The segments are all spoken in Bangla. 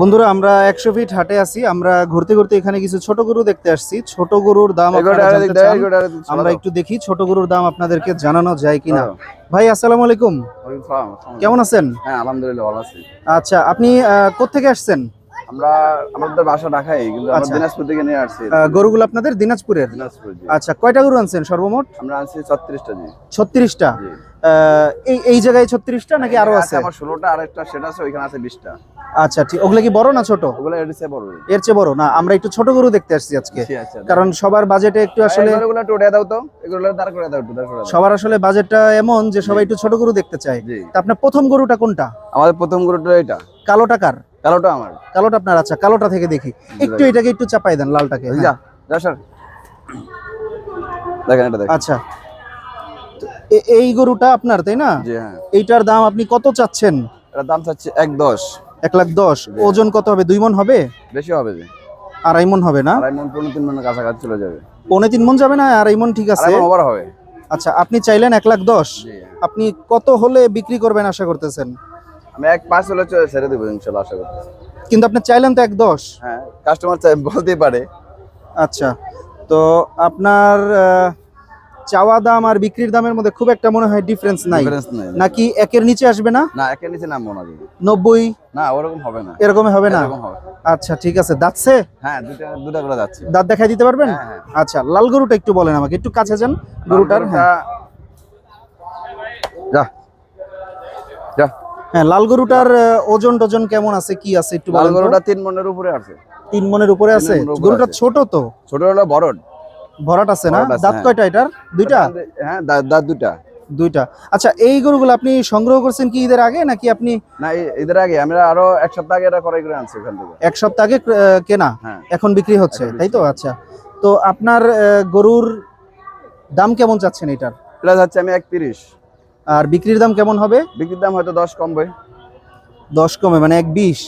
বন্ধুরা আমরা একশো ফিট হাটে আছি। আমরা ঘুরতে ঘুরতে এখানে কিছু ছোট গরু দেখতে আসছি। ছোট গরুর দাম? আমরা একটু দেখি ছোট গরুর দাম আপনাদেরকে জানানো যায় কিনা। ভাই আসসালামু আলাইকুম। কেমন আছেন? হ্যাঁ আলহামদুলিল্লাহ ভালো আছি। আচ্ছা আপনি কোথেকে আসছেন? আমরা আমাদের বাসা ঢাকায় কিন্তু আমরা আচ্ছা। দিনাজপুর থেকে নিয়ে আসছি। গরুগুলো আপনাদের দিনাজপুরের? আচ্ছা কয়টা গরু আনছেন সর্বমোট? আমরা আনছি জি। এই এই জায়গায় ছত্রিশটা নাকি আরও আছে? আমার ষোলোটা আর একটা সেটা আছে ওইখানে আছে বিশটা। আচ্ছা ঠিক। ওগুলো কি বড় না ছোট? ওগুলো এডিসে বড়। এর চেয়ে বড় না? আমরা একটু ছোট গরু দেখতে আসছি আজকে। কারণ সবার বাজেটে একটু আসলে এগুলো উঠে দাও তো। এগুলো দাঁড় করে দাও একটু সবার আসলে বাজেটটা এমন যে সবাই একটু ছোট গরু দেখতে চায়। তা আপনার প্রথম গরুটা কোনটা? আমাদের প্রথম গরুটা এটা কালো টাকার কালোটা আমার। কালোটা আপনার আচ্ছা কালোটা থেকে দেখি। একটু এটাকে একটু চাপাই দেন লালটাকে যা যা স্যার দেখেন এটা দেখেন। আচ্ছা। এই গরুটা আপনার তাই না? জি হ্যাঁ। এইটার দাম আপনি কত চাচ্ছেন? এটা দাম চাচ্ছে এক দশ। এক লাখ দশ। ওজন কত হবে? দুই মন হবে? বেশি হবে যে। আড়াই মন হবে না? আড়াই মন পনেরো তিন মনের কাছাকাছি চলে যাবে। পৌনে তিন মন যাবে না? আড়াই মন ঠিক আছে। ওভার হবে। আচ্ছা আপনি চাইলেন এক লাখ দশ। আপনি কত হলে বিক্রি করবেন আশা করতেছেন? আমি এক পাঁচ হলে ছেড়ে দেবো ইনশাল্লাহ আশা করতেছি। কিন্তু আপনি চাইলেন তো এক দশ। হ্যাঁ কাস্টমার চাই বলতেই পারে। আচ্ছা তো আপনার চাওয়া দাম আর বিক্রির দামের মধ্যে খুব একটা মনে হয় ডিফারেন্স নাই। নাকি একের নিচে আসবে না? না একের নিচে নামবো না। নব্বই? না ওরকম হবে না। এরকম হবে না? আচ্ছা ঠিক আছে। দাঁতছে? হ্যাঁ দুটা দুটা করে যাচ্ছে দাঁত দেখাই দিতে পারবেন? হ্যাঁ, হ্যাঁ। আচ্ছা লাল গরুটা একটু বলেন আমাকে একটু কাছে যান গরুটার হ্যাঁ। যা যা। হ্যাঁ লাল গরুটার ওজন টজন কেমন আছে কি আছে একটু লাল? গরুটা তিন মনের উপরে আছে। তিন মনের উপরে আছে? গরুটা ছোট তো? ছোট হলো বড় ভরাট আছে না? দাঁত হ্যাঁ। কয়টা এটার? দুইটা? হ্যাঁ দাঁত দুইটা। দুইটা। আচ্ছা এই গরুগুলো আপনি সংগ্রহ করছেন কি ঈদের আগে নাকি আপনি না এদের আগে আমরা আরও এক সপ্তাহ আগে এটা করাই করে আনছি ওখান থেকে। এক সপ্তাহ আগে কেনা? হ্যাঁ। এখন বিক্রি হচ্ছে তাই তো? আচ্ছা। তো আপনার গরুর দাম কেমন চাচ্ছেন এটার? এটা যাচ্ছে আমি এক তিরিশ আর বিক্রির দাম কেমন হবে? বিক্রির দাম হয়তো দশ কমবে। দশ কমে মানে এক বিশ?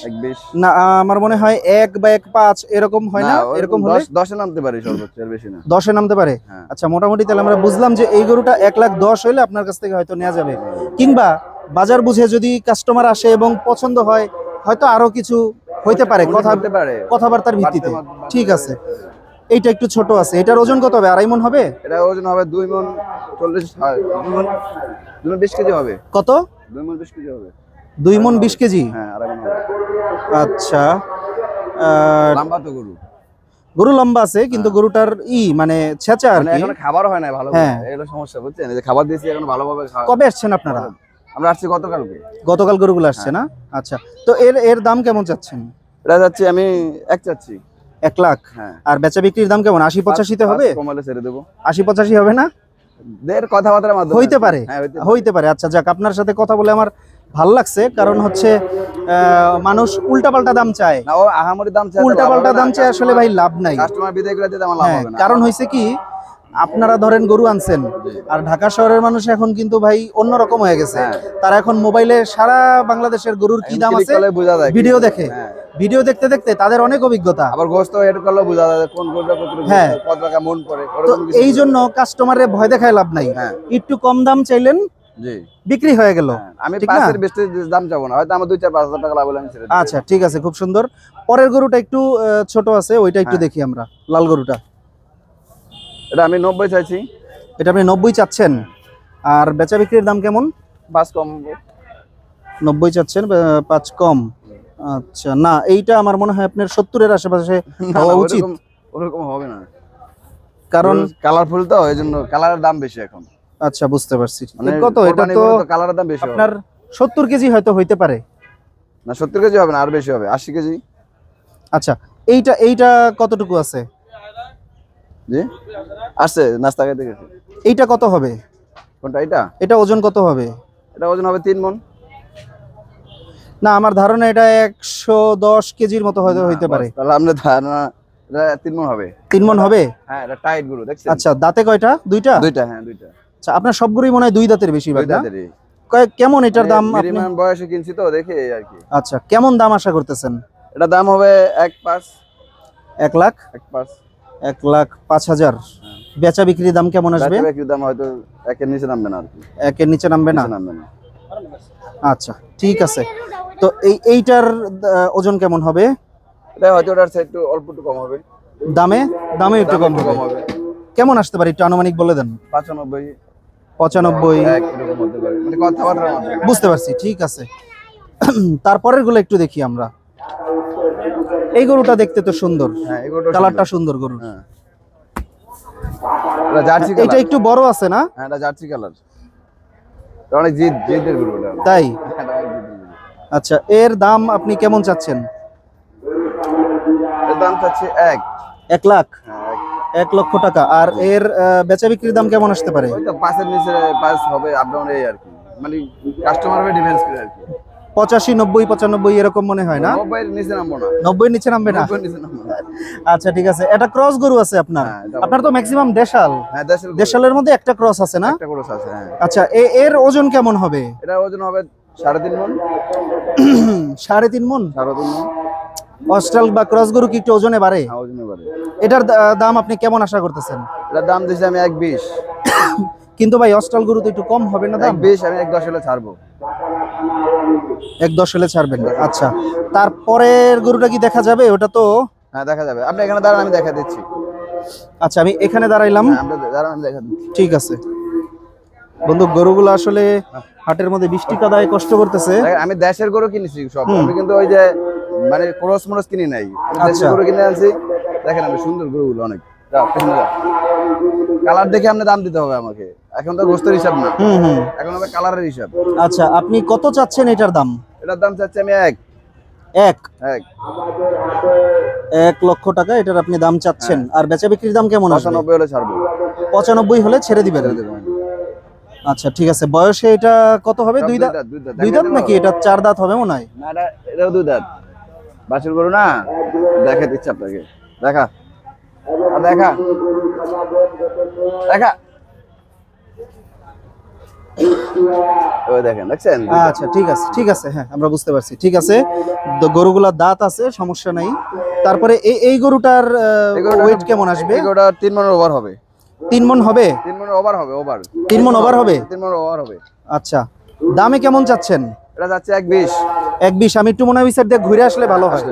না আমার মনে হয় এক বা এক পাঁচ এরকম হয় না? এরকম হলে? দশ নামতে পারি সর্বোচ্চ বেশি না। দশে নামতে পারে? আচ্ছা মোটামুটি তাহলে আমরা বুঝলাম যে এই গরুটা এক লাখ দশ হইলে আপনার কাছ থেকে হয়তো নেওয়া যাবে। কিংবা বাজার বুঝে যদি কাস্টমার আসে এবং পছন্দ হয় হয়তো আরও কিছু হইতে পারে কথা পারে। কথাবার্তার ভিত্তিতে। ঠিক আছে। এইটা একটু ছোট আছে। এটার ওজন কত হবে? আড়াই মন হবে? এটা ওজন হবে দুই মন চল্লিশ হয়, দুই মন দুই মন বিশ কেজি হবে। কত? দুই মন বিশ কেজি হবে। দুই মন বিশ কেজি? হ্যাঁ আচ্ছা। আহ, লম্বা তো গরু। গরু লম্বা আছে কিন্তু গরুটার ই মানে ছেঁচা আর মানে এখন খাবার হয় না ভালো হ্যাঁ। সমস্যা বুঝছেন? যে খাবার দিয়েছি এখন ভালোভাবে কবে আসছেন আপনারা? আমরা আসছি গতকালকে। গতকাল গরুগুলো আসছে না? আচ্ছা। তো এর এর দাম কেমন চাচ্ছেন? এটা যাচ্ছি আমি এক চাচ্ছি। এক লাখ? হ্যাঁ। আর বেচা বিক্রির দাম কেমন? আশি পঁচাশিতে পাঁচ- হবে? কমালে ছেড়ে দেবো। আশি পঁচাশি হবে না? দের কথাবার্তার মাধ্যমে হইতে পারে। হ্যাঁ হইতে পারে। হইতে পারে। আচ্ছা যাক আপনার সাথে কথা বলে আমার ভালো লাগছে কারণ হচ্ছে মানুষ উল্টাপাল্টা দাম চায়। না ও আহামরি দাম চায় উল্টাপাল্টা দাম চায় আসলে ভাই লাভ নাই। কাস্টমার বিদায় করে দিতে আমার লাভ হ্যাঁ হবে না। কারণ হয়েছে কি আপনারা ধরেন গরু আনছেন আর ঢাকা শহরের মানুষ এখন কিন্তু ভাই অন্যরকম হয়ে গেছে। হ্যাঁ। তারা এখন মোবাইলে সারা বাংলাদেশের গরুর কি দাম আছে? ভিডিও দেখে। হ্যাঁ। ভিডিও দেখতে দেখতে তাদের অনেক অভিজ্ঞতা। আবার গোস্ত এড করলে বোঝা যায় কোন গোস্ত কত হ্যাঁ। কত টাকা মন পড়ে তো এই জন্য কাস্টমারে ভয় দেখায় লাভ নাই। একটু কম দাম চাইলেন জি। বিক্রি হয়ে গেল। হ্যাঁ। আমি? পাঁচের বেশি দাম চাবো না হয়তো আমার দুই চার পাঁচ হাজার টাকা লাভ হলে আমি আচ্ছা ঠিক আছে খুব সুন্দর। পরের গরুটা একটু ছোট আছে ওইটা একটু হ্যাঁ। দেখি আমরা লাল গরুটা। এটা আমি নব্বই চাইছি। এটা আপনি নব্বই চাচ্ছেন? আর বেচা বিক্রির দাম কেমন? পাঁচ কম। নব্বই চাচ্ছেন পাঁচ কম। আচ্ছা না এইটা আমার মনে হয় আপনার সত্তরের আশেপাশে হওয়া উচিত ওরকম- ওরকম হবে না। কারণ কালারফুল তো এই জন্য কালারের দাম বেশি এখন। আচ্ছা বুঝতে পারছি। মানে কত? এটা তো কালারের দাম বেশি আপনার সত্তর কেজি হয়তো হইতে পারে। না সত্তর কেজি হবে না আর বেশি হবে আশি কেজি। আচ্ছা এইটা এইটা কতটুকু আছে? জি? আসছে নাস্তা খাইতে গেছে এইটা কত হবে? কোনটা এটা এটা ওজন কত হবে? এটা ওজন হবে তিন মন। না আমার ধারণা এটা একশো দশ কেজির মতো হয়তো হইতে পারে। তাহলে আপনার ধারণা এটা তিন মন হবে। তিন মন হবে? হ্যাঁ এটা টাইটগুলো দেখছেন? আচ্ছা দাঁতে কয়টা? দুইটা? দুইটা হ্যাঁ দুইটা। আচ্ছা আপনার সবগুলোই মনে হয় দুই দাঁতের দাঁতেরই। কেমন এটার দাম আপনি? মিনিমাম বয়সে কিনছি তো দেখে আর কি। আচ্ছা কেমন দাম আশা করতেছেন? এটা দাম হবে এক পাঁচ। এক লাখ? এক পাঁচ। এক লাখ পাঁচ হাজার। বেচা বিক্রির দাম কেমন আসবে? বিক্রির দাম হয়তো একের নিচে নামবে না আর কি। একের নিচে নামবে না? নামবে না। আচ্ছা ঠিক আছে। তো এই এইটার ওজন কেমন হবে? এটা হয়তো ওটার একটু অল্প একটু কম হবে। দামে? দামে একটু কম হবে। হবে। কেমন আসতে পারে একটু আনুমানিক বলে দেন। পঁচানব্বই। পঁচানব্বই। মানে বুঝতে পারছি ঠিক আছে। তারপরেরগুলো একটু দেখি আমরা। এই গরুটা দেখতে তো সুন্দর। হ্যাঁ কালারটা সুন্দর। গরু হ্যাঁ। এটা একটু বড় আছে না? হ্যাঁ জার্সি কালার। অনেক জিদ জিদের গরু তাই। আচ্ছা এর দাম আপনি কেমন চাচ্ছেন? এর দাম চাচ্ছি এক। এক লাখ? হ্যাঁ। এক। লক্ষ টাকা। আর এর বেচা বিক্রির দাম কেমন আসতে পারে? পাঁচের নিচে পাঁচ হবে আপ ডাউন এই আর কি। মানে কাস্টমার হবে ডিফেন্স করে আর কি। পঁচাশি নব্বই পঁচানব্বই এরকম মনে হয় না? নব্বই নিচে নামবে না। আচ্ছা ঠিক আছে। এটা ক্রস গরু আছে আপনার? হ্যাঁ, আপনার তো ম্যাক্সিমাম দেশাল। হ্যাঁ দেশালের মধ্যে একটা ক্রস আছে না? একটা হ্যাঁ। আচ্ছা এর ওজন কেমন হবে? এটা ওজন হবে সাড়ে তিন মন। সাড়ে তিন মন? সাড়ে তিন মন। অস্ট্রাল বা ক্রস গরু কি একটু ওজনে বাড়ে? হ্যাঁ ওজনে বাড়ে। এটার দাম আপনি কেমন আশা করতেছেন? এটার দাম দিয়েছি আমি এক বিশ। কিন্তু ভাই অস্ট্রাল গরু তো একটু কম হবে না দাম? বিশ আমি এক দশ হলে ছাড়বো। এক দশ হলে ছাড়বেন। আচ্ছা তারপরের গরুটা কি দেখা যাবে? ওটা তো হ্যাঁ দেখা যাবে। আপনি এখানে দাঁড়ান আমি দেখা দিচ্ছি। আচ্ছা আমি এখানে দাঁড়াইলাম। হ্যাঁ, আমি দেখা দিচ্ছি। ঠিক আছে। বন্ধু গরুগুলো আসলে হাটের মধ্যে বৃষ্টি কাদায় কষ্ট করতেছে। আমি দেশের গরু কিনেছি সব। আমি কিন্তু ওই যে মানে ক্রস মরস কিনি নাই। আমি আচ্ছা। গরু কিনে আনছি। দেখেন আমি সুন্দর গরুগুলো অনেক। কালার দেখে আপনি দাম দিতে হবে আমাকে। এখন তো গোস্তের হিসাব না। এখন হবে কালারের হিসাব। আচ্ছা আপনি কত চাচ্ছেন এটার দাম? এটার দাম চাচ্ছি আমি এক। এক? এক। লক্ষ টাকা এটার আপনি দাম চাচ্ছেন। আর বেচা বিক্রির দাম কেমন পঁচানব্বই হলে ছাড়বো। পঁচানব্বই হলে ছেড়ে দিবেন। আচ্ছা ঠিক আছে। বয়সে এটা কত হবে? দুই দাঁত? দুই দাঁত। নাকি? এটা চার দাঁত হবে মনে হয়? দুই দাঁত। বাছুর গরু না? দেখা দিচ্ছে আপনাকে। দেখা। আর দেখা। দেখা। দেখেন দেখছেন? আচ্ছা ঠিক আছে ঠিক আছে হ্যাঁ আমরা বুঝতে পারছি ঠিক আছে। গরুগুলার দাঁত আছে সমস্যা নাই। তারপরে এই এই গরুটার ওয়েট কেমন আসবে? গরুটা তিন মনের ওভার হবে। তিন মন হবে? তিন ওভার হবে ওভার। তিন মন ওভার হবে? তিন ওভার হবে। আচ্ছা। দামে কেমন চাচ্ছেন? এটা যাচ্ছে এক বিশ এক বিশ আমি একটু মনে হয় দিয়ে ঘুরে আসলে ভালো হয়।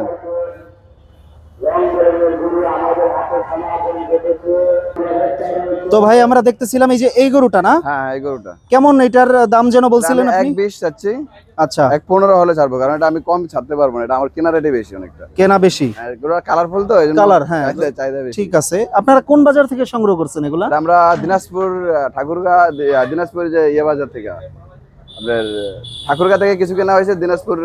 তো ভাই আমরা দেখতেছিলাম এই যে এই গরুটা না? হ্যাঁ এই গরুটা। কেমন এটার দাম যেন বলছিলেন এক আপনি? বিশ চাচ্ছি আচ্ছা। এক পনেরো হলে ছাড়বো কারণ এটা আমি কম ছাড়তে পারব না এটা আমার কেনা রেটে বেশি অনেকটা। কেনা বেশি। হ্যাঁ, গরুটা কালারফুল তো জন্য হ্যাঁ। চাহিদা বেশি। ঠিক আছে। আপনারা কোন বাজার থেকে সংগ্রহ করছেন এগুলা? আমরা দিনাজপুর ঠাকুরগা দিনাজপুর যে ইয়ে বাজার থেকে। আপনার ঠাকুরগা থেকে কিছু কেনা হয়েছে দিনাজপুর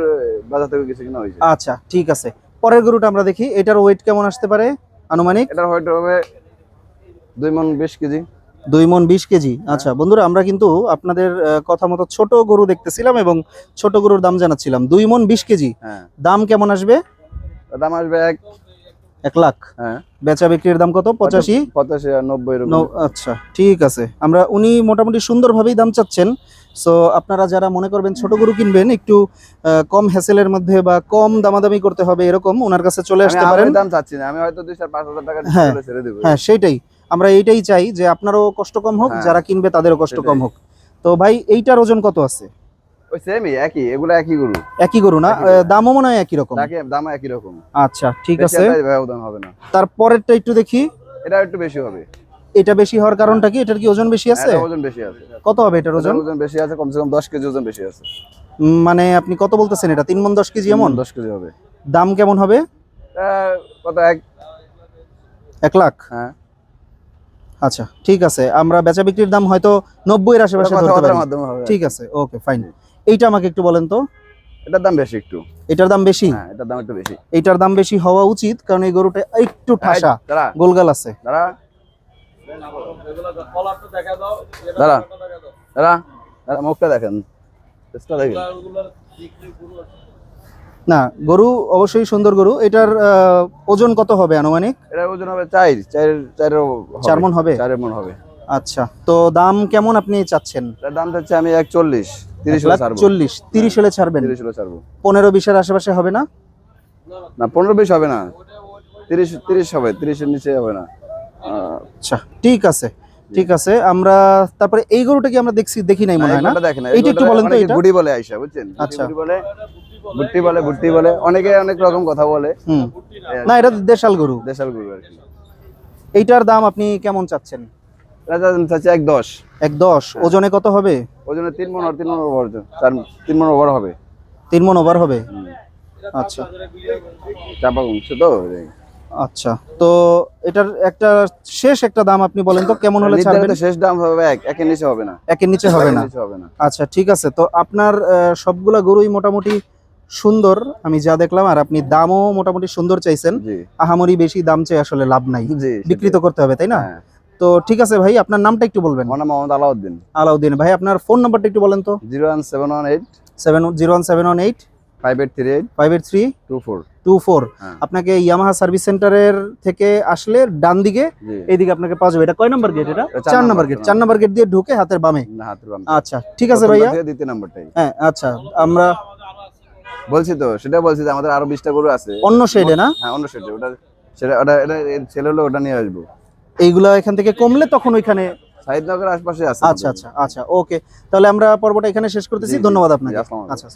বাজার থেকে কিছু কেনা হয়েছে। আচ্ছা ঠিক আছে। পরের গরুটা আমরা দেখি এটার ওয়েট কেমন আসতে পারে আনুমানিক? এটার হয়তো হবে দুই মন বিশ কেজি। দুই মন বিশ কেজি। আচ্ছা বন্ধুরা আমরা কিন্তু আপনাদের কথা মতো ছোট গরু দেখতেছিলাম এবং ছোট গরুর দাম জানাচ্ছিলাম। দুই মন বিশ কেজি। হ্যাঁ। দাম কেমন আসবে? দাম আসবে এক এক লাখ। হ্যাঁ। বেচা বিক্রির দাম কত? পঁচাশি? পঁচাশি আর নব্বই আচ্ছা ঠিক আছে। আমরা উনি মোটামুটি সুন্দরভাবেই দাম চাচ্ছেন। সো আপনারা যারা মনে করবেন ছোট গরু কিনবেন একটু কম হ্যাসেলের মধ্যে বা কম দামাদামি করতে হবে এরকম ওনার কাছে চলে আসতে পারেন। দাম চাচ্ছি না আমি হয়তো দুই চার পাঁচ হাজার টাকা হ্যাঁ। ছেড়ে দেবো। হ্যাঁ সেটাই আমরা এইটাই চাই যে আপনারও কষ্ট কম হোক হ্যাঁ, যারা কিনবে তাদেরও কষ্ট কম হোক। তো ভাই এইটার ওজন কত আছে? ওই সেমই একই এগুলো একই গরু। একই গরু না? দামও মনে হয় একই রকম? দাম একই রকম। আচ্ছা ঠিক আছে। ব্যবধান হবে না। তারপরেরটা একটু দেখি। এটা একটু বেশি হবে। এটা বেশি হওয়ার কারণটা কি? এটার কি ওজন বেশি আছে? ওজন বেশি আছে। কত হবে এটার ওজন? ওজন বেশি আছে কমসে কম দশ কেজি ওজন বেশি আছে। মানে আপনি কত বলতেছেন এটা? তিন মন দশ কেজি এমন? দশ কেজি হবে। দাম কেমন হবে? কত এক? এক লাখ? হ্যাঁ। আচ্ছা ঠিক আছে। আমরা বেচা বিক্রির দাম হয়তো নব্বই এর আশেপাশে ধরতে পারি। ঠিক আছে ওকে ফাইন। এইটা আমাকে একটু বলেন তো। এটার দাম বেশি একটু। এটার দাম বেশি? হ্যাঁ এটার দাম একটু বেশি। এটার দাম বেশি হওয়া উচিত কারণ এই গরুটা একটু ঠাসা। গোলগাল আছে। দাঁড়া। দাঁড়া। দাঁড়া। দাঁড়া মুখটা দেখেন। চেষ্টা দেখেন। না গরু অবশ্যই সুন্দর গরু। এটার ওজন কত হবে আনুমানিক? এটার ওজন হবে চার চার চার মন হবে? চারের মন হবে। আচ্ছা তো দাম কেমন আপনি চাচ্ছেন? দাম চাচ্ছে আমি এক চল্লিশ তিরিশ লাখ চল্লিশ তিরিশ হলে ছাড়বেন। তিরিশ হলে ছাড়বো। পনেরো বিশের আশেপাশে হবে না? না পনেরো বিশ হবে না। তিরিশ তিরিশ হবে তিরিশের নিচে হবে না। আচ্ছা ঠিক আছে ঠিক আছে। আমরা তারপরে এই গরুটা কি আমরা দেখছি দেখি নাই মনে হয় না? দেখেন এইটা একটু বলেন তো এটা। গুড়ি বলে আইসা বুঝছেন? আচ্ছা। গুড়ি বলে ভুট্টি বলে ভুট্টি বলে অনেকে অনেক রকম কথা বলে। না এটা দেশাল গরু। দেশাল গরু আর কি। এইটার দাম আপনি কেমন চাচ্ছেন? রাজা চাচ্ছে এক দশ। এক দশ। ওজনে কত হবে? ওজনে তিন মন আর তিন মন ওভার চার তিন মন ওভার হবে। তিন মন ওভার হবে? আচ্ছা। চাপা কমছে তো আচ্ছা। তো এটার একটা শেষ একটা দাম আপনি বলেন তো কেমন হলে ছাড়বেন? শেষ দাম হবে এক একের নিচে হবে না। একের নিচে হবে না। আচ্ছা ঠিক আছে। তো আপনার সবগুলা গরুই মোটামুটি সুন্দর আমি যা দেখলাম আর আপনি দামও মোটামুটি সুন্দর চাইছেন। আহামরি বেশি দাম চাই আসলে লাভ নাই। জি বিক্রিত করতে হবে তাই না? হ্যাঁ। তো ঠিক আছে ভাই আপনার নামটা একটু বলবেন। আমার নাম মোহাম্মদ আলাউদ্দিন। আলাউদ্দিন ভাই আপনার ফোন নাম্বারটা একটু বলেন তো। Zero one seven one eight. Seven zero one seven one eight. Five eight three eight. Five eight three. Two four. Two four. হ্যাঁ। আপনাকে ইয়ামাহা সার্ভিস সেন্টারের থেকে আসলে ডান দিকে এইদিকে আপনাকে পাওয়া যাবে। এটা কয় নাম্বার গেট এটা? চার নাম্বার, গেট চার নাম্বার গেট দিয়ে ঢুকে হাতের বামে। না হাতের বাম। আচ্ছা ঠিক আছে ভাইয়া। দ্বিতীয় নাম্বারটাই। হ্যাঁ আচ্ছা আমরা বলছি তো সেটা বলছি যে আমাদের আরও বিশটা গরু আছে। অন্য শেডে না? হ্যাঁ অন্য সেটে ওটা সেটা ওটা এটা ছেলে হলো ওটা নিয়ে আসব। এইগুলা এখান থেকে কমলে তখন ওইখানে সাহিদনগর আশপাশে আছে। আচ্ছা আচ্ছা আচ্ছা ওকে। তাহলে আমরা পর্বটা এখানে শেষ করতেছি। ধন্যবাদ আপনাকে। আচ্ছা